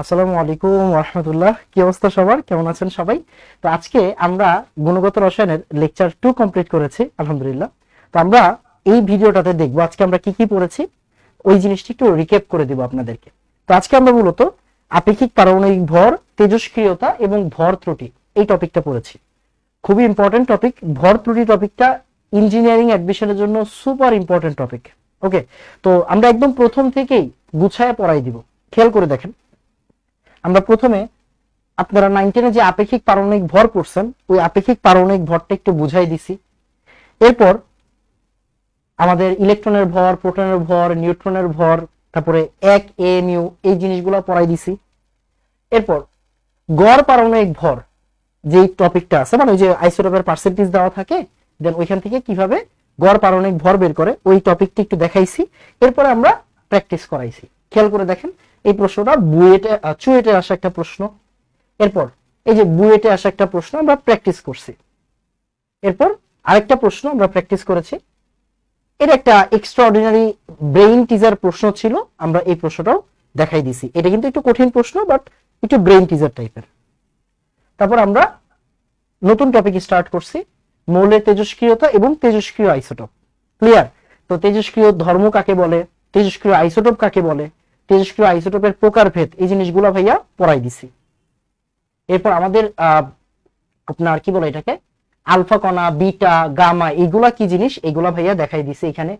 আসসালামু আলাইকুম রহমতুল্লাহ কি অবস্থা সবার? কেমন আছেন সবাই? তো আজকে আমরা গুণগত রসায়নের লেকচার টু কমপ্লিট করেছি, আলহামদুলিল্লাহ। তো আমরা এই ভিডিওটাতে দেখব আজকে আমরা কি কি পড়েছি। ওই জিনিসটি একটু রিকেপ করে দিব আপনাদেরকে। তো আজকে আমরা মূলত আপেক্ষিক পারমাণবিক ভর, তেজস্ক্রিয়তা এবং ভর ত্রুটি এই টপিকটা পড়েছি। খুবই ইম্পর্টেন্ট টপিক ভর ত্রুটি টপিকটা ইঞ্জিনিয়ারিং অ্যাডমিশনের জন্য সুপার ইম্পর্টেন্ট টপিক ওকে তো আমরা একদম প্রথম থেকেই গুছায় পড়াই দিব। খেয়াল করে দেখেন। আমরা প্রথমে আপনারা নাইনটিনে যে আপেক্ষিক পারমাণবিক ভর পড়ছেন ওই আপেক্ষিক পারমাণবিক ভরটা একটু বুঝাই দিছি। এরপর আমাদের ইলেকট্রনের ভর, প্রোটনের ভর, নিউট্রনের ভর, তারপরে এক, এ মিউ এই জিনিসগুলো পড়াই দিছি। এরপর গড় পারমাণবিক ভর যে টপিকটা আছে মানে ওই যে আইসোটোপের পার্সেন্টেজ দেওয়া থাকে দেন ওইখান থেকে কীভাবে গড় পারমাণবিক ভর বের করে, ওই টপিকটা একটু দেখাইছি। এরপরে আমরা প্র্যাকটিস করাইছি। খেয়াল করে দেখেন এই প্রশ্নটা বুয়েটে চুয়েটে আসা একটা প্রশ্ন। এরপর, এই যে বুয়েটে আসা একটা প্রশ্ন আমরা প্র্যাকটিস করছি। এরপর আরেকটা প্রশ্ন আমরা প্র্যাকটিস করেছি। এটা একটা এক্সট্রাঅর্ডিনারি ব্রেইন টিজার প্রশ্ন ছিল, আমরা এই প্রশ্নটাও দেখাই দিছি। এটা কিন্তু একটু কঠিন প্রশ্ন বাট একটু ব্রেইন টিজার টাইপের তারপর আমরা নতুন টপিক স্টার্ট করছি, মৌলের তেজস্ক্রিয়তা এবং তেজস্ক্রিয় আইসোটোপ ক্লিয়ার তো তেজস্ক্রিয় ধর্ম কাকে বলে? তেজস্ক্রিয় আইসোটোপ কাকে বলে? তেজস্ক্রিয় আইসোটোপের প্রকারভেদ, এই জিনিসগুলো ভাইয়া পড়াই দিছি। এরপর আমাদের আপনার কি বলে এটাকে? আলফা কণা, বিটা, গামা এগুলা কি জিনিস? এগুলা ভাইয়া দেখাই দিছে এখানে।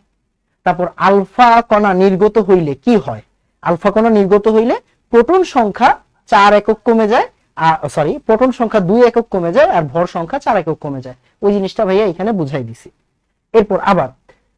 তারপর আলফা কণা নির্গত হইলে কি হয়? আলফা কণা নির্গত হইলে প্রোটন সংখ্যা চার একক কমে যায় আর সরি প্রোটন সংখ্যা দুই একক কমে যায় আর ভর সংখ্যা চার একক কমে যায়। ওই জিনিসটা ভাইয়া এখানে বুঝাই দিছি। এরপর আবার,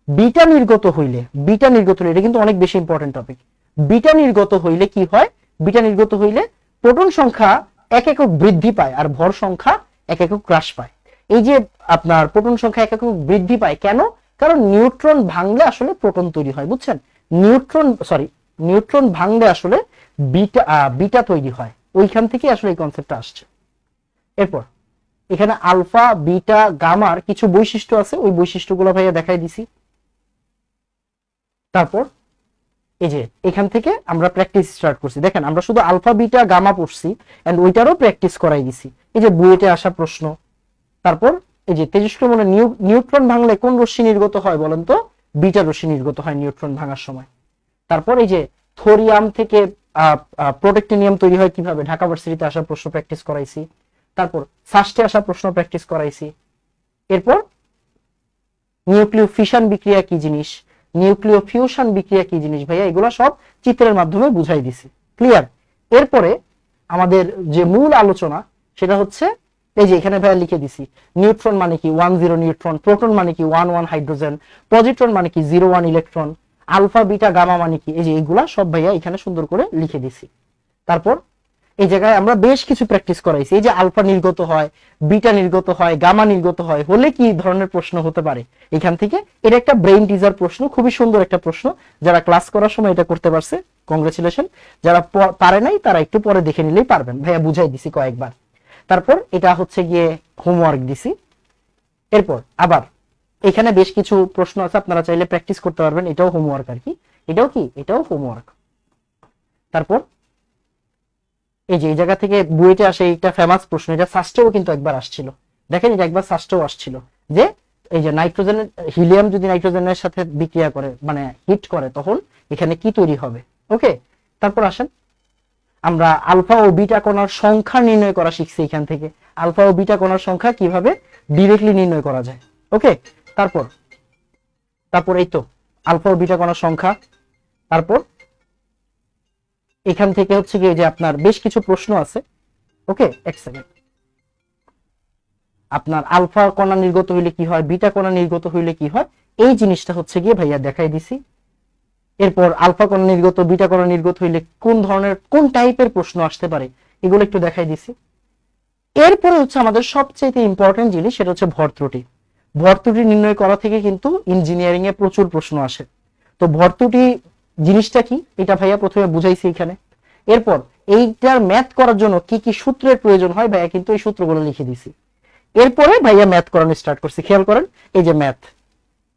বিটা নির্গত হইলে, বিটা নির্গত হইলে, এটা কিন্তু অনেক বেশি ইম্পর্টেন্ট টপিক বিটা নির্গত হইলে কি হয়? বিটা নির্গত হইলে প্রোটন সংখ্যা এক একক বৃদ্ধি পায় আর ভর সংখ্যা এক একক হ্রাস পায়। এই যে আপনার প্রোটন সংখ্যা এক একক বৃদ্ধি পায়, কেন? কারণ নিউট্রন ভাঙলে আসলে প্রোটন তৈরি হয়, বুঝছেন? নিউট্রন সরি নিউট্রন ভাঙলে আসলে বিটা বিটা তৈরি হয়। ওইখান থেকে আসলে এই কনসেপ্টটা আসছে। এরপর, এখানে আলফা, বিটা, গামার কিছু বৈশিষ্ট্য আছে, ওই বৈশিষ্ট্যগুলো ভাইয়া দেখাই দিছি। তারপর এই যে, এখান থেকে আমরা প্র্যাকটিস স্টার্ট করছি। দেখেন, আমরা শুধু আলফা বিটা গামা পড়ছি এন্ড ওইটারও প্র্যাকটিস করাই দিছি। এই যে, বুয়েটে আসা প্রশ্ন। তারপর, এই যে তেজস্ক্রিয় মনে নিউট্রন ভাঙলে কোন রশ্মি নির্গত হয় বলেন তো? বিটা রশ্মি নির্গত হয় নিউট্রন ভাঙার সময়। তারপর এই যে থোরিয়াম থেকে প্রোটেক্টিনিয়াম তৈরি হয় কীভাবে? ঢাকা ভার্সিটিতে আসা প্রশ্ন প্র্যাকটিস করাইছি। তারপর সাস্টে আসা প্রশ্ন প্র্যাকটিস করাইছি। এরপর, নিউক্লিয় ফিশন বিক্রিয়া কি জিনিস? নিউক্লিয় ফিউশন বিক্রিয়া কি জিনিস ভাইয়া? এগুলো সব চিত্রের মাধ্যমে বুঝাই দিছি। ক্লিয়ার এরপরে আমাদের যে মূল আলোচনা, সেটা হচ্ছে, এই যে এখানে ভাইয়া লিখে দিছি, নিউট্রন মানে কি? ওয়ান জিরো নিউট্রন, প্রোটন মানে কি? ওয়ান ওয়ান হাইড্রোজেন পজিট্রন মানে কি? Zero one electron, alpha, beta, gamma মানে কি? এই যে এগুলা সব ভাইয়া এখানে সুন্দর করে লিখে দিছি। তারপর এই জায়গায় আমরা বেশ কিছু প্র্যাকটিস করাইছি। এই যে আলফা নির্গত হয় বিটা নির্গত হয় গামা নির্গত হয়, হলে কি ধরনের প্রশ্ন হতে পারে? এখান থেকে এটা একটা ব্রেইন টিজার প্রশ্ন, খুবই সুন্দর একটা প্রশ্ন। যারা ক্লাস করার সময় এটা করতে পারছে কংগ্রেচুলেশন যারা পারে নাই, তারা একটু পরে দেখে নিলেই পারবেন। ভাইয়া বুঝাই দিছি কয়েকবার। তারপর এটা হচ্ছে গিয়ে হোমওয়ার্ক দিছি। এরপর আবার এখানে বেশ কিছু প্রশ্ন আছে, আপনারা চাইলে প্র্যাকটিস করতে পারবেন। এটাও হোমওয়ার্ক আর কি। এটাও কি? এটাও হোমওয়ার্ক তারপর এই যে, এই জায়গা থেকে বুয়েটে আসে একটা ফেমাস প্রশ্ন, এটা ফার্স্টেও কিন্তু একবার আসছিল। দেখেন এটা একবার ফার্স্টেও আসছিল যে, এই যে নাইট্রোজেন, হিলিয়াম যদি নাইট্রোজেনের সাথে বিক্রিয়া করে মানে হিট করে, তখন এখানে কি তৈরি হবে? ওকে তারপর আসেন। আমরা আলফা ও বিটা কণার সংখ্যা নির্ণয় করা শিখছি এখান থেকে। আলফা ও বিটা কণার সংখ্যা কীভাবে ডিরেক্টলি নির্ণয় করা যায়? ওকে তারপর তারপর এই তো, আলফা ও বিটা কণার সংখ্যা, তারপর এখান থেকে হচ্ছে কি যে আপনার বেশ কিছু প্রশ্ন আছে। ওকে? এক সেকেন্ড আপনার আলফা কণা নির্গত হইলে কি হয়? বিটা কণা নির্গত হইলে কি হয়? এই জিনিসটা হচ্ছে গিয়ে ভাইয়া দেখাই দিছি। এরপর আলফা কণা নির্গত, বিটা কণা নির্গত হইলে কোন ধরনের, কোন টাইপের প্রশ্ন আসতে পারে? এগুলো একটু দেখাই দিছি। এরপরে হচ্ছে আমাদের সবচেয়ে ইম্পর্টেন্ট জিনিস, সেটা হচ্ছে ভর ত্রুটি। ভর ত্রুটি নির্ণয় করা থেকে কিন্তু ইঞ্জিনিয়ারিং এ প্রচুর প্রশ্ন আসে। তো ভর ত্রুটি জিনিসটা কি? এটা ভাইয়া প্রথমে বুঝাইছি এখানে। এরপর এইটার ম্যাথ করার জন্য কি কি সূত্রের প্রয়োজন হয়, ভাইয়া কিন্তু এই সূত্রগুলো লিখে দিছি। এরপরে ভাইয়া ম্যাথ করানো স্টার্ট করছি। খেয়াল করেন, এই যে ম্যাথ।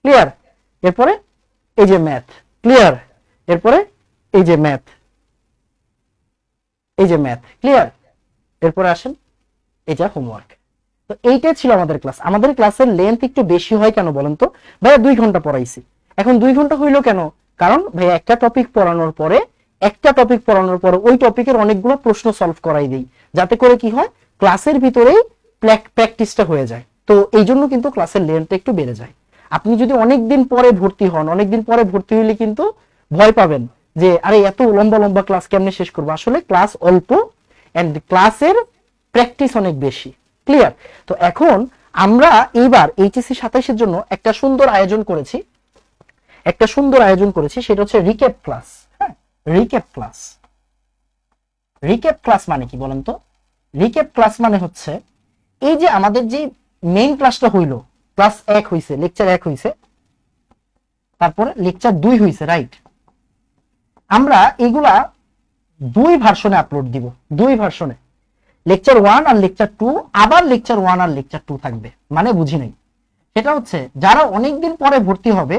ক্লিয়ার এরপরে এই যে ম্যাথ। ক্লিয়ার এরপরে এই যে ম্যাথ। এই যে ম্যাথ। ক্লিয়ার এরপরে আসেন এটা হোমওয়ার্ক তো এইটাই ছিল আমাদের ক্লাস আমাদের ক্লাসের লেন্থ একটু বেশি হয় কেন বলেন তো? ভাইয়া দুই ঘণ্টা পড়াইছি। এখন দুই ঘণ্টা হইল কেন? কারণ ভাইয়া, একটা টপিক পড়ানোর পরে, একটা টপিক পড়ানোর পরে ওই টপিকের অনেকগুলো প্রশ্ন সলভ করাই দেই। যাতে করে কি হয় ক্লাসের ভিতরেই প্র্যাকটিসটা হয়ে যায়। তো এই জন্য কিন্তু ক্লাসের লেন্থটা একটু বেড়ে যায়। আপনি যদি অনেক দিন পরে ভর্তি হন অনেক দিন পরে ভর্তি হইলে কিন্তু ভয় পাবেন যে, আরে এত লম্বা লম্বা ক্লাস কেমনে শেষ করব? আসলে ক্লাস অল্প এন্ড ক্লাসের প্র্যাকটিস অনেক বেশি। ক্লিয়ার তো এখন আমরা এইবার এইচএসসি সাতাইশের জন্য একটা সুন্দর আয়োজন করেছি। একটা সুন্দর আয়োজন করেছি, সেটা হচ্ছে রিক্যাপ ক্লাস হ্যাঁ রিক্যাপ ক্লাস রিক্যাপ ক্লাস মানে কি বলেন তো? রিক্যাপ ক্লাস মানে হচ্ছে, এই যে আমাদের যে মেইন ক্লাসটা হইল ক্লাস এক হইছে লেকচার এক হইছে, তারপরে লেকচার দুই হইছে রাইট আমরা এগুলা দুই ভার্সনে আপলোড দিব, দুই ভার্সনে লেকচার ওয়ান আর লেকচার টু আবার লেকচার ওয়ান আর লেকচার টু থাকবে মানে বুঝি নাই। সেটা হচ্ছে, যারা অনেকদিন পরে ভর্তি হবে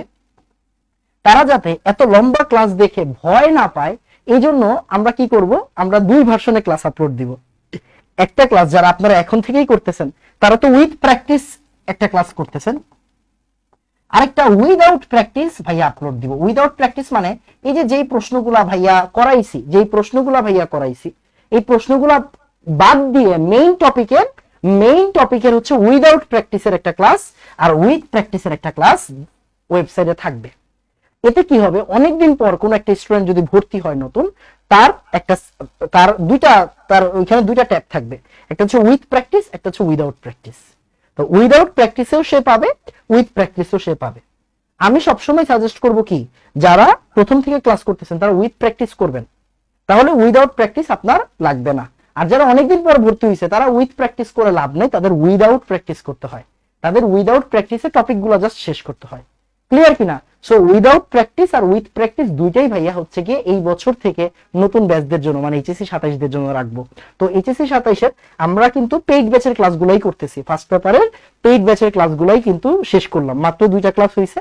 তারা যাতে এত লম্বা ক্লাস দেখে ভয় না পায় এই জন্য আমরা কি করব? আমরা দুই ভার্সনে ক্লাস আপলোড দিব। একটা ক্লাস যারা আপনারা এখন থেকেই করতেছেন, তারা তো উইথ প্র্যাকটিস একটা ক্লাস করতেছেন। আরেকটা উইদাউট প্র্যাকটিস ভাইয়া আপলোড দিব। উইদাউট প্র্যাকটিস মানে এই যে যেই প্রশ্নগুলা ভাইয়া করাইছি, যেই প্রশ্নগুলা ভাইয়া করাইছি, এই প্রশ্নগুলা বাদ দিয়ে মেইন টপিকের মেইন টপিকের হচ্ছে উইদাউট প্র্যাকটিসের একটা ক্লাস আর উইথ প্র্যাকটিসের একটা ক্লাস ওয়েবসাইটে থাকবে। এতে কি হবে? অনেকদিন পর কোন একটা স্টুডেন্ট যদি ভর্তি হয় নতুন, তার একটা তার দুইটা, তার ওইখানে দুইটা ট্যাব থাকবে। একটা হচ্ছে উইথ প্র্যাকটিস একটা হচ্ছে উইদাউট প্র্যাকটিস তো উইদাউট প্র্যাকটিসেও সে পাবে উইথ প্র্যাকটিসও সে পাবে। আমি সবসময় সাজেস্ট করব কি? যারা প্রথম থেকে ক্লাস করতেছেন, তারা উইথ প্র্যাকটিস করবেন। তাহলে উইদাউট প্র্যাকটিস আপনার লাগবে না। আর যারা অনেকদিন পর ভর্তি হয়েছে তারা উইথ প্র্যাকটিস করে লাভ নেই, তাদের উইদাউট প্র্যাকটিস করতে হয়। তাদের উইদাউট প্র্যাকটিসে টপিকগুলো জাস্ট শেষ করতে হয়। ক্লিয়ার কিনা? সো উইদাউট প্র্যাকটিস আর উইথ প্র্যাকটিস দুইটাই ভাইয়া হচ্ছে গিয়ে এই বছর থেকে নতুন ব্যাচদের জন্য মানে এইচএসসি সাতাইশদের জন্য রাখব। তো এইচএসসি সাতাইশের আমরা কিন্তু পেইড ব্যাচের ক্লাসগুলাই করতেছি। ফার্স্ট পেপারের পেইড ব্যাচের ক্লাসগুলাই কিন্তু শেষ করলাম। মাত্র দুইটা ক্লাস হয়েছে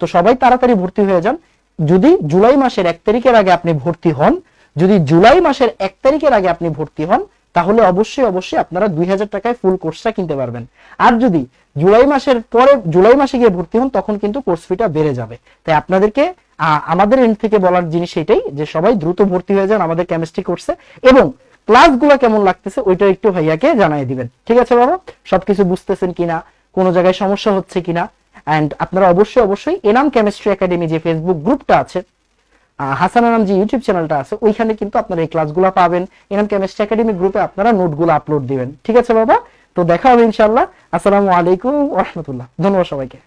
তো সবাই তাড়াতাড়ি ভর্তি হয়ে যান। যদি জুলাই মাসের এক তারিখের আগে আপনি ভর্তি হন, যদি জুলাই মাসের এক তারিখের আগে আপনি ভর্তি হন, তাহলে অবশ্যই অবশ্যই আপনারা দুই হাজার টাকায় ফুল কোর্সটা কিনতে পারবেন। আর যদি জুলাই মাসের পরে জুলাই মাসে গিয়ে ভর্তি হন, তখন কিন্তু কোর্স ফিটা বেড়ে যাবে। তাই আপনাদেরকে আমাদের এন্ড থেকে বলার জিনিস এটাই যে সবাই দ্রুত ভর্তি হয়ে যান আমাদের কেমিস্ট্রি কোর্সে এবং ক্লাসগুলো কেমন লাগতেছে ওইটা একটু ভাইয়াকে জানাই দিবেন। ঠিক আছে বাবা? সবকিছু বুঝতেছেন কিনা? কোনো জায়গায় সমস্যা হচ্ছে কিনা? অ্যান্ড আপনারা অবশ্যই অবশ্যই এনাম কেমিস্ট্রি একাডেমি যে ফেসবুক গ্রুপটা আছে হাসান নাম যে ইউটিউব চ্যানেলটা আছে, ওইখানে কিন্তু আপনারা এই ক্লাসগুলো পাবেন। এনাম কেমিস্ট্রি একাডেমি গ্রুপে আপনারা নোটগুলো আপলোড দিবেন। ঠিক আছে বাবা? তো দেখা হবে ইনশাল্লাহ আসসালামু আলাইকুম রহমতুল্লাহ। ধন্যবাদ সবাইকে।